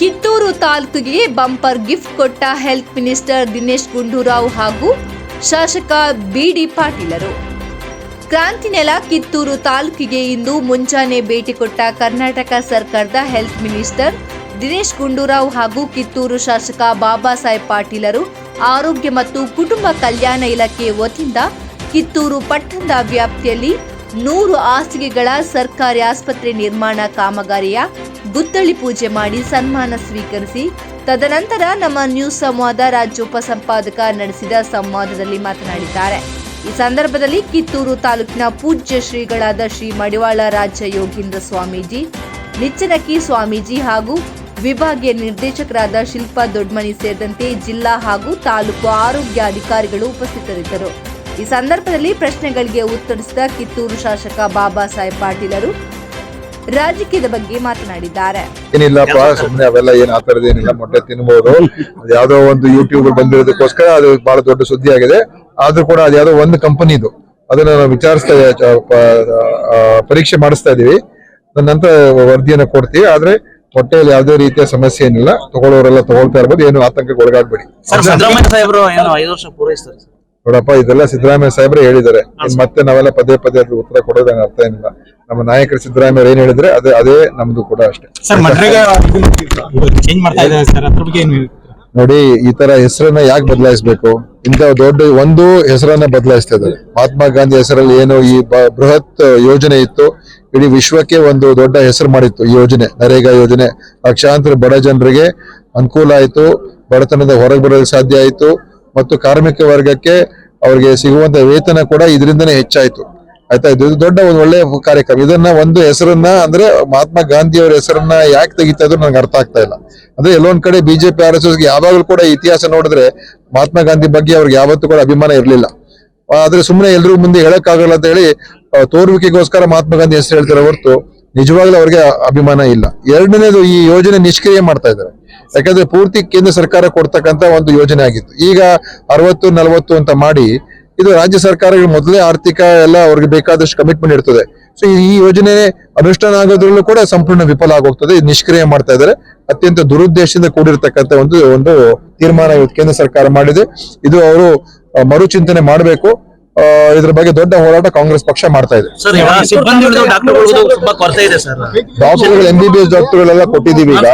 ಕಿತ್ತೂರು ತಾಲೂಕಿಗೆ bumper gift ಕೊಟ್ಟ health minister Dinesh Gundu Rao ಹಾಗೂ ಶಾಸಕ ಬಿಡಿ ಪಾಟೀಲರು. ಕ್ರಾಂತಿ ನೆಲ ಕಿತ್ತೂರು ತಾಲೂಕಿಗೆ ಇಂದು ಮುಂಜಾನೆ ಭೇಟಿ ಕೊಟ್ಟ ಕರ್ನಾಟಕ ಸರ್ಕಾರದ ಹೆಲ್ತ್ ಮಿನಿಸ್ಟರ್ ದಿನೇಶ್ ಗುಂಡೂರಾವ್ ಹಾಗೂ ಕಿತ್ತೂರು ಶಾಸಕ ಬಾಬಾ ಸಾಹೇಬ್ ಪಾಟೀಲರು ಆರೋಗ್ಯ ಮತ್ತು ಕುಟುಂಬ ಕಲ್ಯಾಣ ಇಲಾಖೆ ವತಿಯಿಂದ ಕಿತ್ತೂರು ಪಟ್ಟಣದ ವ್ಯಾಪ್ತಿಯಲ್ಲಿ ನೂರು ಹಾಸಿಗೆಗಳ ಸರ್ಕಾರಿ ಆಸ್ಪತ್ರೆ ನಿರ್ಮಾಣ ಕಾಮಗಾರಿಯ ಗುದ್ದಳಿ ಪೂಜೆ ಮಾಡಿ ಸನ್ಮಾನ ಸ್ವೀಕರಿಸಿ, ತದನಂತರ ನಮ್ಮ ನ್ಯೂಸ್ ಸಂವಾದ ರಾಜ್ಯ ಉಪಸಂಪಾದಕ ನಡೆಸಿದ ಸಂವಾದದಲ್ಲಿ ಮಾತನಾಡಿದ್ದಾರೆ. ಈ ಸಂದರ್ಭದಲ್ಲಿ ಕಿತ್ತೂರು ತಾಲೂಕಿನ ಪೂಜ್ಯ ಶ್ರೀಗಳಾದ ಶ್ರೀ ಮಡಿವಾಳ ರಾಜ್ಯ ಯೋಗೀಂದ್ರ ಸ್ವಾಮೀಜಿ ನಿಚ್ಚನಕಿ ಸ್ವಾಮೀಜಿ ಹಾಗೂ ವಿಭಾಗೀಯ ನಿರ್ದೇಶಕರಾದ ಶಿಲ್ಪಾ ದೊಡ್ಮನಿ ಸೇರಿದಂತೆ ಜಿಲ್ಲಾ ಹಾಗೂ ತಾಲೂಕು ಆರೋಗ್ಯ ಅಧಿಕಾರಿಗಳು ಉಪಸ್ಥಿತರಿದ್ದರು. ಈ ಸಂದರ್ಭದಲ್ಲಿ ಪ್ರಶ್ನೆಗಳಿಗೆ ಉತ್ತರಿಸಿದ ಕಿತ್ತೂರು ಶಾಸಕ ಬಾಬಾ ಸಾಹೇಬ್ ಪಾಟೀಲರು ರಾಜಕೀಯದ ಬಗ್ಗೆ ಮಾತನಾಡಿದ್ದಾರೆ. ಏನಿಲ್ಲಪ್ಪ ಸುಮ್ಮನೆ ಅವೆಲ್ಲ ಏನ್ ಆ ತರದ್ ಏನಿಲ್ಲ ಮೊಟ್ಟೆ ತಿನ್ಬಹುದು ಅದು ಯಾವ್ದೋ ಒಂದು ಯೂಟ್ಯೂಬ್ ಬಂದಿರೋದಕ್ಕೋಸ್ಕರ ಅದು ಬಹಳ ದೊಡ್ಡ ಸುದ್ದಿ ಆಗಿದೆ. ಆದ್ರೂ ಕೂಡ ಅದು ಯಾವ್ದೋ ಒಂದು ಕಂಪನಿದು. ಅದನ್ನ ನಾವು ವಿಚಾರಿಸ್ತಾ ಪರೀಕ್ಷೆ ಮಾಡಿಸ್ತಾ ಇದೀವಿ ನಂತರ ವರದಿಯನ್ನು ಕೊಡ್ತೀವಿ. ಆದ್ರೆ ಹೊಟ್ಟೆಯಲ್ಲಿ ಯಾವುದೇ ರೀತಿಯ ಸಮಸ್ಯೆ ಏನಿಲ್ಲ. ತಗೊಳ್ಳೋರೆಲ್ಲ ತಗೊಳ್ತಾ ಇರ್ಬೋದು. ಏನು ಆತಂಕಕ್ಕೆ ಒಳಗಾಗ್ಬೇಡಿ. ನೋಡಪ್ಪ ಇದೆಲ್ಲ ಸಿದ್ದರಾಮಯ್ಯ ಸಾಹೇಬ್ರೆ ಹೇಳಿದ್ದಾರೆ. ಮತ್ತೆ ನಾವೆಲ್ಲ ಪದೇ ಪದೇ ಅದ್ರ ಉತ್ತರ ಕೊಡೋದು ಅರ್ಥ ಏನಿಲ್ಲ. ನಮ್ಮ ನಾಯಕರ ಸಿದ್ದರಾಮಯ್ಯ ಏನ್ ಹೇಳಿದ್ರೆ ಅದೇ ಅದೇ ನಮ್ದು ಕೂಡ ಅಷ್ಟೇ. ನೋಡಿ ಈ ತರ ಹೆಸರನ್ನ ಯಾಕೆ ಬದಲಾಯಿಸಬೇಕು? ಇಂತ ದೊಡ್ಡ ಒಂದು ಹೆಸರನ್ನ ಬದಲಾಯಿಸ್ತಾ ಇದ್ದಾರೆ. ಮಹಾತ್ಮ ಗಾಂಧಿ ಹೆಸರಲ್ಲಿ ಏನು ಈ ಬೃಹತ್ ಯೋಜನೆ ಇತ್ತು ಇಡೀ ವಿಶ್ವಕ್ಕೆ ಒಂದು ದೊಡ್ಡ ಹೆಸರು ಮಾಡಿತ್ತು ಈ ಯೋಜನೆ ನರೇಗಾ ಯೋಜನೆ. ಲಕ್ಷಾಂತರ ಬಡ ಜನರಿಗೆ ಅನುಕೂಲ ಆಯ್ತು ಬಡತನದ ಹೊರಗೆ ಬರಲು ಸಾಧ್ಯ ಆಯ್ತು. ಮತ್ತು ಕಾರ್ಮಿಕ ವರ್ಗಕ್ಕೆ ಅವರಿಗೆ ಸಿಗುವಂತ ವೇತನ ಕೂಡ ಇದರಿಂದನೇ ಹೆಚ್ಚಾಯ್ತು. ಆಯ್ತಾ? ಇದು ದೊಡ್ಡ ಒಂದು ಒಳ್ಳೆಯ ಕಾರ್ಯಕ್ರಮ. ಇದನ್ನ ಒಂದು ಹೆಸರನ್ನ ಅಂದ್ರೆ ಮಹಾತ್ಮ ಗಾಂಧಿ ಅವರ ಹೆಸರನ್ನ ಯಾಕೆ ತೆಗಿತಾ ಇದ್ರು ನಂಗೆ ಅರ್ಥ ಆಗ್ತಾ ಇಲ್ಲ. ಅಂದ್ರೆ ಎಲ್ಲೊಂದ್ ಕಡೆ ಬಿಜೆಪಿ ಆರ್ ಎಸ್ ಎಸ್ಗೆ ಯಾವಾಗಲೂ ಕೂಡ ಇತಿಹಾಸ ನೋಡಿದ್ರೆ ಮಹಾತ್ಮ ಗಾಂಧಿ ಬಗ್ಗೆ ಅವ್ರಿಗೆ ಯಾವತ್ತೂ ಕೂಡ ಅಭಿಮಾನ ಇರಲಿಲ್ಲ. ಆದ್ರೆ ಸುಮ್ಮನೆ ಎಲ್ರಿಗೂ ಮುಂದೆ ಹೇಳಕ್ಕಾಗಲ್ಲ ಅಂತ ಹೇಳಿ ತೋರುವಿಕೆಗೋಸ್ಕರ ಮಹಾತ್ಮ ಗಾಂಧಿ ಹೆಸರು ಹೇಳ್ತಾರೆ ಹೊರತು ನಿಜವಾಗ್ಲೂ ಅವ್ರಿಗೆ ಅಭಿಮಾನ ಇಲ್ಲ. ಎರಡನೇದು ಈ ಯೋಜನೆ ನಿಷ್ಕ್ರಿಯ ಮಾಡ್ತಾ ಇದ್ದಾರೆ. ಯಾಕಂದ್ರೆ ಪೂರ್ತಿ ಕೇಂದ್ರ ಸರ್ಕಾರ ಕೊಡ್ತಕ್ಕಂತ ಒಂದು ಯೋಜನೆ ಆಗಿತ್ತು. ಈಗ ಅರವತ್ತು ನಲವತ್ತು ಅಂತ ಮಾಡಿ ಇದು ರಾಜ್ಯ ಸರ್ಕಾರಗಳು ಮೊದಲೇ ಆರ್ಥಿಕ ಎಲ್ಲ ಅವ್ರಿಗೆ ಬೇಕಾದಷ್ಟು ಕಮಿಟ್ಮೆಂಟ್ ಇರ್ತದೆ. ಸೊ ಈ ಯೋಜನೆ ಅನುಷ್ಠಾನ ಆಗೋದ್ರಲ್ಲೂ ಕೂಡ ಸಂಪೂರ್ಣ ವಿಫಲ ಆಗೋಗ್ತದೆ. ಇದು ನಿಷ್ಕ್ರಿಯ ಮಾಡ್ತಾ ಇದ್ದಾರೆ. ಅತ್ಯಂತ ದುರುದ್ದೇಶದಿಂದ ಕೂಡಿರ್ತಕ್ಕಂಥ ಒಂದು ಒಂದು ತೀರ್ಮಾನ ಇವತ್ತು ಕೇಂದ್ರ ಸರ್ಕಾರ ಮಾಡಿದೆ. ಇದು ಅವರು ಮರುಚಿಂತನೆ ಮಾಡಬೇಕು. ಇದ್ರ ಬಗ್ಗೆ ದೊಡ್ಡ ಹೋರಾಟ ಕಾಂಗ್ರೆಸ್ ಪಕ್ಷ ಮಾಡ್ತಾ ಇದೆ. ಡಾಕ್ಟರ್ಗಳು ಎಂ ಬಿ ಬಿ ಎಸ್ ಡಾಕ್ಟರ್ಗಳೆಲ್ಲ ಕೊಟ್ಟಿದೀವಿ ಈಗ.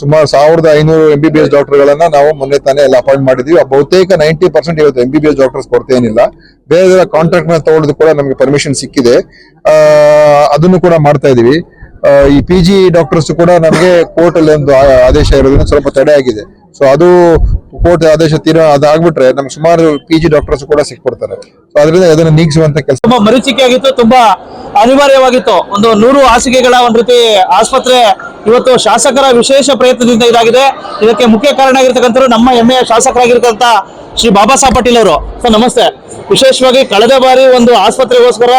ಸುಮಾರು ಸಾವಿರದ ಐನೂರು ಎಂ ಬಿ ಬಿ ಎಸ್ ಡಾಕ್ಟರ್ಗಳನ್ನ ನಾವು ಮೊನ್ನೆ ತಾನೇ ಎಲ್ಲ ಅಪಾಯಿಂಟ್ ಮಾಡಿದ್ವಿ. ಬಹುತೇಕ ನೈಂಟಿ ಪರ್ಸೆಂಟ್ ಇವತ್ತು M B B S doctors ಕೊರತೆ ಏನಿಲ್ಲ. ಬೇರೆ ಕಾಂಟ್ರಾಕ್ಟ್ ಮೇಲೆ ತಗೊಳ್ಳೋದು ಕೂಡ ನಮಗೆ ಪರ್ಮಿಷನ್ ಸಿಕ್ಕಿದೆ. ಅದನ್ನು ಕೂಡ ಮಾಡ್ತಾ ಇದೀವಿ. ಈ ಪಿ ಜಿ ಡಾಕ್ಟರ್ಸ್ ಕೂಡ ನಮಗೆ ಕೋರ್ಟ್ ಅಲ್ಲಿ ಒಂದು ಆದೇಶ ಇರೋದ್ರಿಂದ ಸ್ವಲ್ಪ ತಡೆ ಆಗಿದೆ. ಸೊ ಅದು ಕೋರ್ಟ್ ಆದೇಶ ತೀರ ಅದಾಗ್ಬಿಟ್ರೆ ನಮ್ಗೆ ಸುಮಾರು ಪಿ ಜಿ ಡಾಕ್ಟರ್ಸ್ ಕೂಡ ಸಿಕ್ಬಿಡ್ತಾರೆ. ಸೊ ಅದರಿಂದ ಅದನ್ನ ನೀಗಿಸುವಂತ ಕೆಲಸ. ತುಂಬಾ ಮರೀಚಿಕೆ ಆಗಿತ್ತು ತುಂಬಾ ಅನಿವಾರ್ಯವಾಗಿತ್ತು. ಒಂದು ನೂರು ಹಾಸಿಗೆಗಳ ಒಂದು ರೀತಿ ಆಸ್ಪತ್ರೆ ಇವತ್ತು ಶಾಸಕರ ವಿಶೇಷ ಪ್ರಯತ್ನದಿಂದ ಇದಾಗಿದೆ. ಇದಕ್ಕೆ ಮುಖ್ಯ ಕಾರಣ ಆಗಿರ್ತಕ್ಕಂಥವ್ರು ನಮ್ಮ ಹೆಮ್ಮೆಯ ಶಾಸಕರಾಗಿರ್ತಕ್ಕಂಥ ಶ್ರೀ ಬಾಬಾ ಸಾಹೇಬ್ ಪಾಟೀಲ್ ಅವರು. ಸರ್, ನಮಸ್ತೆ. ವಿಶೇಷವಾಗಿ ಕಳೆದ ಬಾರಿ ಒಂದು ಆಸ್ಪತ್ರೆಗೋಸ್ಕರ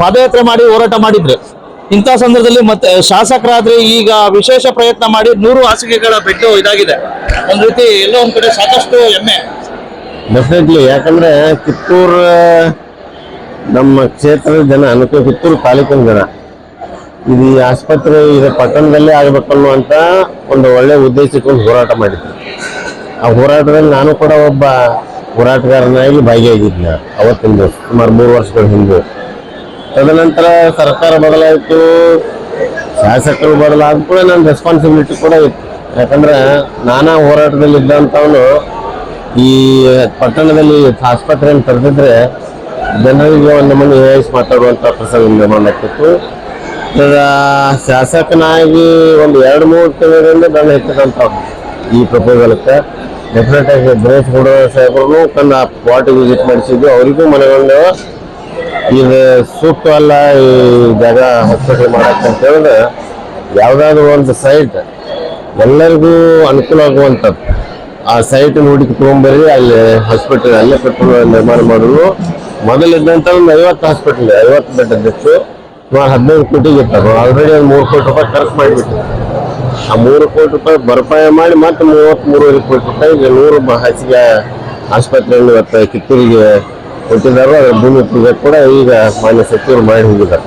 ಪಾದಯಾತ್ರೆ ಮಾಡಿ ಹೋರಾಟ ಮಾಡಿದ್ರು. ಇಂಥ ಸಂದರ್ಭದಲ್ಲಿ ಮತ್ತೆ ಶಾಸಕರಾದ್ರೆ ಈಗ ವಿಶೇಷ ಪ್ರಯತ್ನ ಮಾಡಿ ನೂರು ಹಾಸಿಗೆಗಳ ಬೆಡ್ ಇದಾಗಿದೆ. ಒಂದ್ ರೀತಿ ಎಲ್ಲೋ ಒಂದ್ ಕಡೆ ಸಾಕಷ್ಟು ಹೆಮ್ಮೆ ಡೆಫಿನೆಟ್ಲಿ ಯಾಕಂದ್ರೆ ಕಿತ್ತೂರು, ನಮ್ಮ ಕ್ಷೇತ್ರದ ಜನ, ಅನುಕೂಲ ಕಿತ್ತೂರು ತಾಲೂಕಿನ ಜನ. ಇದು ಈ ಆಸ್ಪತ್ರೆ, ಇದು ಪಟ್ಟಣದಲ್ಲೇ ಆಗ್ಬೇಕು ಅಂತ ಒಂದು ಒಳ್ಳೆ ಉದ್ದೇಶಕ್ಕೊಂದು ಹೋರಾಟ ಮಾಡಿದ್ವಿ ಆ ಹೋರಾಟದಲ್ಲಿ ನಾನು ಕೂಡ ಒಬ್ಬ ಹೋರಾಟಗಾರನಾಗಿ ಭಾಗಿಯಾಗಿದ್ದೆ ಅವತ್ತಿನ ದಿವಸ ಸುಮಾರು ಮೂರು ವರ್ಷಗಳ ಹಿಂದೆ. ತದನಂತರ ಸರ್ಕಾರ ಬದಲಾಯಿತು, ಶಾಸಕರು ಬದಲಾದ ಕೂಡ ನನ್ನ ರೆಸ್ಪಾನ್ಸಿಬಿಲಿಟಿ ಕೂಡ ಇತ್ತು. ಯಾಕಂದ್ರೆ ನಾನಾ ಹೋರಾಟದಲ್ಲಿ ಇದ್ದಂಥವನು ಈ ಪಟ್ಟಣದಲ್ಲಿ ಆಸ್ಪತ್ರೆಯನ್ನು ತೆರೆದಿದ್ರೆ ಜನರಿಗೆ ಒಂದು ಮಂದಿ ಏಸ್ ಮಾತಾಡುವಂಥ ಪ್ರಸಂಗ ನಿರ್ಮಾಣ ಆಗ್ತಿತ್ತು. ಶಾಸಕನಾಗಿ ಒಂದು ಎರಡು ಮೂರು ತಿಂಗಳಿಂದ ಬೆನ್ನ ಹೆಚ್ಚಿದಂಥ ಈ ಪ್ರಪೋಸಲ್ಕ್ಕೆ. ಡೆಫಿನೆಟ್ ಆಗಿ ದಿನೇಶ್ ಗೌಡ ಸಾಹೇಬ್ರು ತನ್ನ ಪಾರ್ಟಿ ವಿಸಿಟ್ ಮಾಡಿಸಿದ್ದು. ಅವರಿಗೂ ಮನಗೊಂಡು ಇದು ಸೂಕ್ತ ಅಲ್ಲ ಈ ಜಾಗ ಹಾಸ್ಪಿಟಲ್ ಮಾಡಕ್ಕೆ ಅಂತ ಹೇಳಿದ್ರೆ ಯಾವುದಾದ್ರು ಒಂದು ಸೈಟ್ ಎಲ್ಲರಿಗೂ ಅನುಕೂಲ ಆಗುವಂಥದ್ದು. ಆ ಸೈಟ್ ಹುಡುಕಿ ತೊಗೊಂಬರ್ರಿ ಅಲ್ಲಿ ಹಾಸ್ಪಿಟಲ್ ಅಲ್ಲೇ ಕಟ್ಟಡ ನಿರ್ಮಾಣ ಮಾಡೋದು. ಮೊದಲಿದ್ದಂಥ ಒಂದು ಐವತ್ತು ಹಾಸ್ಪಿಟಲ್ ಐವತ್ತು ಬೆಡ್ ಇದ್ದಿತ್ತು. ಸುಮಾರು ಹದಿನೈದು ಕೋಟಿಗೆ ಇತ್ತು ಆಲ್ರೆಡಿ ಒಂದು ಮೂರು ಕೋಟಿ ರೂಪಾಯಿ ಖರ್ಚು ಮಾಡಿಬಿಟ್ಟು ಆ ಮೂರು ಕೋಟಿ ರೂಪಾಯಿ ಭರಪಾಯಿ ಮಾಡಿ ಮತ್ತೆ ಮೂವತ್ತ್ ಮೂರುವರೆ ಕೋಟಿ ರೂಪಾಯಿಗೆ ನೂರು ಹಾಸಿಗೆ ಆಸ್ಪತ್ರೆಯನ್ನು ಇವತ್ತು ಕಿತ್ತೂರಿಗೆ ಕೊಟ್ಟಿದ್ದಾರೆ. ಅದರ ಭೂಮಿ ಪೂಜೆ ಕೂಡ ಈಗ ಮಾನ್ಯ ಸಚಿವರು ಮಾಡಿ ಹೋಗಿದ್ದಾರೆ.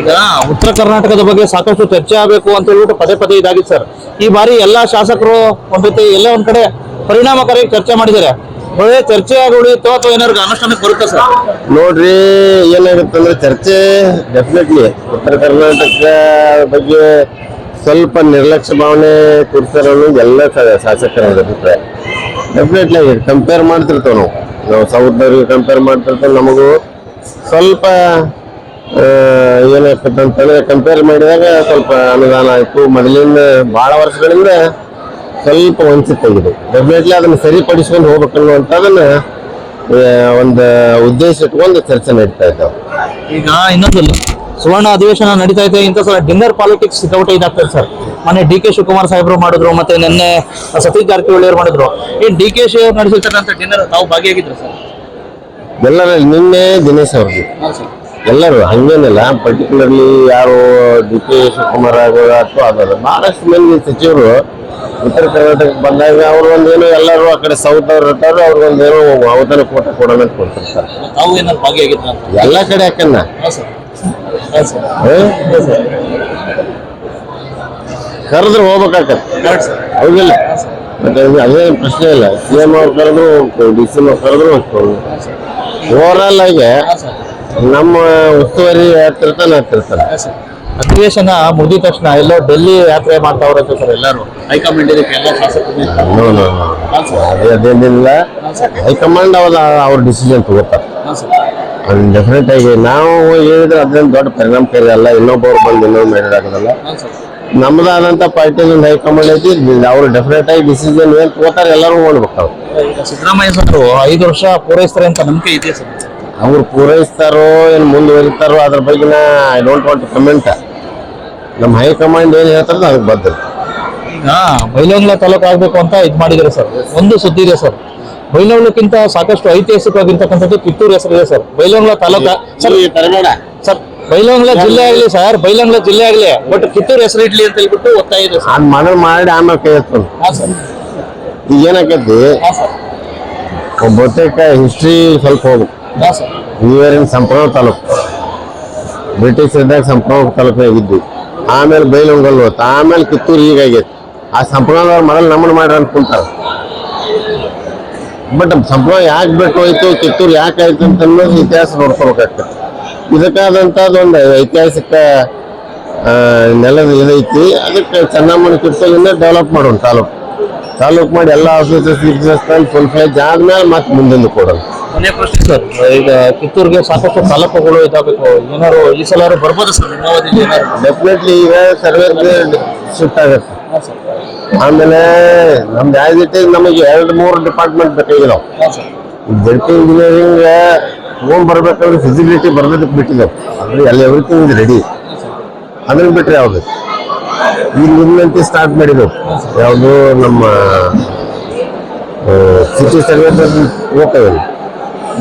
ಈಗ ಉತ್ತರ ಕರ್ನಾಟಕದ ಬಗ್ಗೆ ಸಾಕಷ್ಟು ಚರ್ಚೆ ಆಗಬೇಕು ಅಂತ ಹೇಳ್ಬಿಟ್ಟು ಪದೇ ಪದೇ ಇದಾಗಿತ್ತು ಸರ್. ಈ ಬಾರಿ ಎಲ್ಲಾ ಶಾಸಕರು ಒಂದ್ ರೀತಿ ಎಲ್ಲ ಒಂದ್ ಕಡೆ ಪರಿಣಾಮಕಾರಿಯಾಗಿ ಚರ್ಚೆ ಮಾಡಿದ್ದಾರೆ. ಒಳ್ಳೆ ಚರ್ಚೆ ಆಗೋಳಿ ಅಥವಾ ಏನಾದ್ರು ಅನುಷ್ಠಾನಕ್ಕೆ ಬರುತ್ತಾ ಸರ್? ನೋಡ್ರಿ ಏನಾಗುತ್ತೆ ಅಂದ್ರೆ ಚರ್ಚೆ ಡೆಫಿನೆಟ್ಲಿ ಉತ್ತರ ಕರ್ನಾಟಕ ಬಗ್ಗೆ ಸ್ವಲ್ಪ ನಿರ್ಲಕ್ಷ್ಯ ಭಾವನೆ ತೋರಿಸ್ತಾರೆ ಎಲ್ಲ ಶಾಸಕರ ಅಭಿಪ್ರಾಯ. ಡೆಫಿನೆಟ್ಲಿ ಕಂಪೇರ್ ಮಾಡ್ತಿರ್ತೇವೆ ನಾವು. ನಾವು ಸೌತ್ನವ್ರಿಗೆ ಕಂಪೇರ್ ಮಾಡ್ತಿರ್ತೇವೆ. ನಮಗೂ ಸ್ವಲ್ಪ ಏನಾಗ್ತದೆ ಅಂತಂದ್ರೆ ಕಂಪೇರ್ ಮಾಡಿದಾಗ ಸ್ವಲ್ಪ ಅನುದಾನ ಆಯಿತು. ಮೊದಲಿಂದ ಬಹಳ ವರ್ಷಗಳಿಂದ ಸ್ವಲ್ಪ ವಂಚಿತಾಗಿದೆ ಡೆಫಿನೆಟ್ಲಿ ಅದನ್ನ ಸರಿಪಡಿಸ್ಕೊಂಡು ಹೋಗ್ಬೇಕನ್ನುವಂಥದ್ದನ್ನ ಆ, ಒಂದು ಉದ್ದೇಶ ಇಟ್ಕೊಂಡು ಚರ್ಚೆ ನಡೀತಾ ಇದ್ದಾವೆ. ಈಗ ಇನ್ನೊಂದು ಸುವರ್ಣ ಅಧಿವೇಶನ ನಡೀತಾ ಇದೆ ಇಂಥ ಸಲ ಡಿನ್ನರ್ ಪಾಲಿಟಿಕ್ಸ್ ಸಿಕ್ಕಾಪಟ್ಟೆ ಇದಾಗ್ತದೆ ಸರ್. ಮೊನ್ನೆ ಡಿ ಕೆ ಶಿವಕುಮಾರ್ ಸಾಹೇಬರು ಮಾಡಿದ್ರು ಮತ್ತೆ ನಿನ್ನೆ ಸತೀಶ್ ಜಾರಕಿಹೊಳಿ ಅವರು ಮಾಡಿದ್ರು. ಈ ಡಿ ಕೆ ಶಿ ಅವರು ನಡೆಸಿರ್ತಕ್ಕಂಥ ಡಿನ್ನರ್ ತಾವು ಭಾಗಿಯಾಗಿದ್ರು ಸರ್? ಎಲ್ಲರ ನಿನ್ನೆ ದಿನೇಶ್ ಅವ್ರಿಗೆ ಎಲ್ಲರೂ ಹಂಗೇನಿಲ್ಲ ಪರ್ಟಿಕ್ಯುಲರ್ಲಿ ಯಾರು ಡಿ ಕೆ ಶಿವಕುಮಾರ್ ಆಗೋ ಅಥವಾ ಅದಲ್ಲ ಬಹಳಷ್ಟು ಮಂದಿ ಸಚಿವರು ಉತ್ತರ ಕರ್ನಾಟಕ ಬಂದಾಗ ಅವ್ರು ಒಂದೇನು ಎಲ್ಲರೂ ಆ ಕಡೆ ಸೌತ್ ಅವ್ರು ಇರ್ತಾರೆ ಅವ್ರಿಗೊಂದೇನೋ ಅವತಾರ ಕೋಟ ಕೊಡೋಣ ಅಂತ ಕೊಡ್ತಿರ್ತಾರೆ ತಾವು ಏನಾದ್ರು ಭಾಗಿಯಾಗಿದ್ರ ಎಲ್ಲ ಕಡೆ ಯಾಕನ್ನ? ಕರೆದ್ರೆ ಹೋಗ್ಬೇಕಾಗತ್ತೆ. ಹೌದಿಲ್ಲ? ಮತ್ತೆ ಅದೇನು ಅದೇ ಪ್ರಶ್ನೆ ಇಲ್ಲ. ಸಿ ಎಂ ಅವ್ರು ಕರೆದ್ರು ಹೋಗ್ತೇವೆ ಡಿ ಸಿ ಅವ್ರು ಕರೆದ್ರು ಹೋಗ್ತೇವೆ ಓವರ್ ಆಲ್ ಆಗಿ ನಮ್ಮ ಉಸ್ತುವಾರಿ ಆಗ್ತಿರ್ತಾನೆ ಆಗ್ತಿರ್ತಾನೆ ಹಾಂ ಸರ್. ಅಧಿವೇಶನ ಮುಗಿದ ತಕ್ಷಣ ಎಲ್ಲೋ ಡೆಲ್ಲಿ ಯಾತ್ರೆ ಮಾಡ್ತಾವ್ರಂತೆ ಸರ್ ಎಲ್ಲರೂ. ಹೈಕಮಾಂಡ್ ಇದಕ್ಕೆ ಎಲ್ಲ ಶಾಸಕರು ಅದೇನಿಲ್ಲ. ಹೈಕಮಾಂಡ್ ಅವ್ರ ಅವ್ರ ಡಿಸಿಷನ್ ತಗೋತಾರೆ. ಡೆಫಿನೆಟ್ ಆಗಿ ನಾವು ಹೇಳಿದ್ರೆ ಅದೇನು ದೊಡ್ಡ ಪರಿಣಾಮಕಾರಿ ಅಲ್ಲ ಇನ್ನೊಬ್ಬರು ಬಂದು ಇನ್ನೊಂದು ಮಾಡಿದಾಗಲ್ಲ ಆಗೋದಲ್ಲ ನಮ್ಮದಾದಂತ ಪಾರ್ಟಿ ಒಂದು ಹೈಕಮಾಂಡ್ ಐತಿ. ಅವ್ರು ಡೆಫಿನೆಟ್ ಆಗಿ ಡಿಸಿಷನ್ ಏನ್ ತಗೋತಾರೆ ಎಲ್ಲರೂ ನೋಡ್ಬೇಕು ಅವ್ರು. ಸಿದ್ದರಾಮಯ್ಯ ಸರ್ ಐದು ವರ್ಷ ಪೂರೈಸ್ತಾರೆ ಅಂತ ನಂಬಿಕೆ ಇದೆಯಾ ಸರ್? ಅವ್ರು ಪೂರೈಸ್ತಾರೋ ಏನು ಮುಂದುವರಿತಾರೋ ಅದ್ರ ಬಗ್ಗೆ I don't want to comment ನಮ್ಮ ಹೈಕಮಾಂಡ್ ಏನು ಹೇಳ್ತಾರೆ ಅದಕ್ಕೆ ಬದ್ಧ ಈಗ ಬೈಲಹೊಂಗಲ ತಾಲೂಕು ಆಗಬೇಕು ಅಂತ ಇದು ಮಾಡಿದ್ದಾರೆ ಸರ್. ಒಂದು ಸುದ್ದಿ ಇದೆ ಸರ್. ಬೈಲಹೊಂಗಲಕ್ಕಿಂತ ಸಾಕಷ್ಟು ಐತಿಹಾಸಿಕವಾಗಿರ್ತಕ್ಕಂಥದ್ದು ಕಿತ್ತೂರು ಹೆಸರು ಇದೆ sir. Bailhongal taluk sir sir Bailhongal ಜಿಲ್ಲೆ ಆಗಲಿ ಸರ್ ಬೈಲಹೊಂಗಲ ಜಿಲ್ಲೆ ಆಗಲಿ ಬಟ್ ಕಿತ್ತೂರು ಹೆಸರು ಇಡ್ಲಿ ಅಂತ ಹೇಳ್ಬಿಟ್ಟು ಒತ್ತಾಯ ಇದೆ ಸರ್. ನಾನು ಮಾಡಿ ಆಮೇಲೆ ಕೇಳ್ತಾನೆ. ಈಗ ಏನಾಕೈತಿ ಸರ್. ಬಹುತೇಕ ಹಿಸ್ಟ್ರಿ ಸ್ವಲ್ಪ ಹೋಗ್ಬೇಕು ನೀವೇರಿನ ಸಂಪ್ರದಾಯ ತಾಲೂಕು? ಬ್ರಿಟಿಷ್ ಇದ್ದಾಗ ಸಂಪ್ರದಾಯ ತಾಲೂಕು ಆಗಿದ್ವಿ ಆಮೇಲೆ ಬೈಲೊಂಗಲ್ ಹೋಗುತ್ತೆ ಆಮೇಲೆ ಕಿತ್ತೂರು ಹೀಗಾಗೈತಿ ಆ ಸಂಪ್ರದಾಯದವ್ರು ಮೊದಲು ನಮ್ಮನ್ನು ಮಾಡ್ರಿ ಅನ್ಕೊಂತಾರೆ ಕುಂತಾರ. ಬಟ್ ಸಂಪ್ರದಾಯ ಯಾಕೆ ಬೇಕು ಹೋಯ್ತು, ಕಿತ್ತೂರು ಯಾಕೆ ಆಯ್ತು ಅಂತ ಅನ್ನೋದು ಇತಿಹಾಸ ನೋಡ್ಕೋಬೇಕಾಗ್ತದೆ ಇದಕ್ಕಾದಂಥದ್ದು ಒಂದು ಐತಿಹಾಸಿಕ ನೆಲದ ಇದೈತಿ. ಅದಕ್ಕೆ ಚೆನ್ನಮ್ಮನ ಕಿತ್ತೂರಿಂದ ಡೆವಲಪ್ ಮಾಡೋಣ ತಾಲೂಕು ತಾಲೂಕು ಮಾಡಿ ಎಲ್ಲ ಗಿಫೀಸಸ್ ಫುಲ್ ಫ್ಲೇಜ್ ಆದ್ಮೇಲೆ ಮತ್ತೆ ಕೊನೆಯ ಪ್ರಶ್ನೆ ಸರ್. ಈಗ ಕಿತ್ತೂರಿಗೆ ಸಾಕಷ್ಟು ತಾಲೂಕುಗಳು ಇದಾಗಬೇಕು. ಏನಾದ್ರು ಈ ಸಲ ಬರ್ಬೋದು ಸರ್? ಡೆಫಿನೆಟ್ಲಿ ಈಗ ಸರ್ವೆ ಶಿಫ್ಟ್ ಆಗುತ್ತೆ. ಆಮೇಲೆ ನಮ್ದು ಯಾವ ಇಟ್ ನಮಗೆ ಎರಡು ಮೂರು ಡಿಪಾರ್ಟ್ಮೆಂಟ್ ಬೇಕಾಗಿ ನಾವು ಸರ್. ಜೆಡ್ ಪಿ ಇಂಜಿನಿಯರಿಂಗ್ ತೊಗೊಂಡ್ ಬರ್ಬೇಕಂದ್ರೆ ಫಿಸಿಬಿಲಿಟಿ ಬರ್ಬೇಕು ಬಿಟ್ಟಿದ್ದೇವೆ ಅಂದ್ರೆ ಅಲ್ಲಿ ಎವ್ರಿಥಿಂಗ್ ಇಸ್ ರೆಡಿ ಅದನ್ನ ಬಿಟ್ರೆ ಯಾವ್ದು? ಈಗ ನಿಮ್ಮಂತೆ ಸ್ಟಾರ್ಟ್ ಮಾಡಿದೆವು ಯಾವುದು ನಮ್ಮ ಸಿಟಿ ಸರ್ವೆ ಹೋಗ್ತವೆ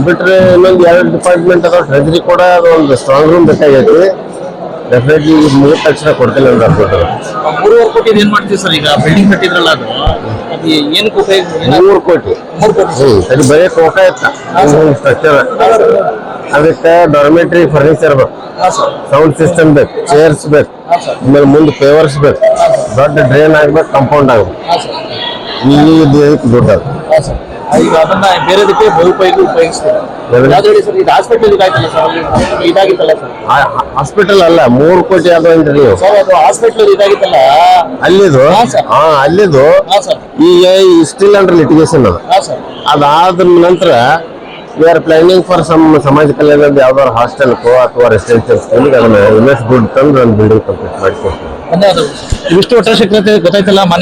ಬಿಟ್ರೆ ಇನ್ನೊಂದು ಎರಡು ಡಿಪಾರ್ಟ್ಮೆಂಟ್ ಅದಾವ. ಟ್ರೆಜರಿ ಕೂಡ ಅದು ಒಂದು ಸ್ಟ್ರಾಂಗ್ ರೂಮ್ ಬೇಕಾಗೈತಿ. ಡೆಫಿನೆಟ್ಲಿ ಮುಗಿದ ತಕ್ಷಣ ಕೊಡ್ತಿಲ್ಲ ಅಂತ ಅನ್ಕೋತಾರೆ ಮೂರುವರೆ ಕೋಟಿ ಏನ್ ಮಾಡ್ತೀವಿ ಸರ್ ಈಗ? ಬಿಲ್ಡಿಂಗ್ ಕಟ್ಟಿದ್ರಲ್ಲ ಅದು. ಅದು ಏನಕ್ಕೆ ಉಪಯೋಗ ಮೂರು ಕೋಟಿ. ಮೂರು ಕೋಟಿ ಹ್ಮ್ ಬರೀ ತೋಟ ಇತ್ತ. ಸ್ಟ್ರಕ್ಚರ್ ಅದಕ್ಕೆ ಡಾರ್ಮೆಟ್ರಿ ಫರ್ನಿಚರ್ ಬೇಕು. ಸೌಂಡ್ ಸಿಸ್ಟಮ್ ಬೇಕು. ಚೇರ್ಸ್ ಬೇಕು. ಆಮೇಲೆ ಮುಂದೆ ಪೇವರ್ಸ್ ಬೇಕು. ದೊಡ್ಡ ಡ್ರೈನ್ ಆಗ್ಬೇಕು ಕಂಪೌಂಡ್ ಆಗ್ಬೇಕು. ಇಲ್ಲಿ ದುಡ್ಡು ಅದು. ಈಗ ಅದನ್ನ ಬೇರೆದಕ್ಕೆ ಬಹುಪಯೋಗಿ ಉಪಯೋಗಿಸ್ತಾರೆ ಯಾವ್ದು ಸರ್? ಇದು ಹಾಸ್ಪಿಟಲ್ ಇದಾಯ್ತಲ್ಲ ಸರ್? ಅಲ್ಲಿ ಇದಾಗಿತ್ತಲ್ಲ ಸರ್? ಹಾಸ್ಪಿಟಲ್ ಅಲ್ಲ ಮೂರು ಕೋಟಿ ಅದು ಅಂದ್ರೆ ನೀವು ಸರ್ ಅದು ಹಾಸ್ಪಿಟಲ್ ಇದಾಗಿತ್ತಲ್ಲ? ಅಲ್ಲಿದು? ಹಾ, ಅಲ್ಲಿದು? ಹಾಂ ಸರ್. ಈಗ ಸ್ಟಿಲ್ ಅಂಡರ್ ಲಿಟಿಗೇಷನ್ ಅದು. ಹಾಂ ಸರ್. ಅದಾದ ನಂತರ we are planning for some ಸಮಾಜ ಕಲ್ಯಾಣದ ಯಾವ್ದಾದ್ರು ಹಾಸ್ಟೆಲ್ಕೋ ಅಥವಾ ರೆಸಿಡೆನ್ಷಿಯಲ್ ಸ್ಕೂಲ್ಗೆ ಅದನ್ನ ಇನ್ವೆಸ್ಟ್ ದುಡ್ಡು ತಂದು ಒಂದು ಬಿಲ್ಡಿಂಗ್ ಕಂಪ್ಲೀಟ್ ಮಾಡಿಕೊಡ್ತೀವಿ. ಇಷ್ಟು ಇವಿಷ್ಟು ಒಟ್ಟಾರೆ ಗೊತ್ತಾಯ್ತಲ್ಲ ಮನೆ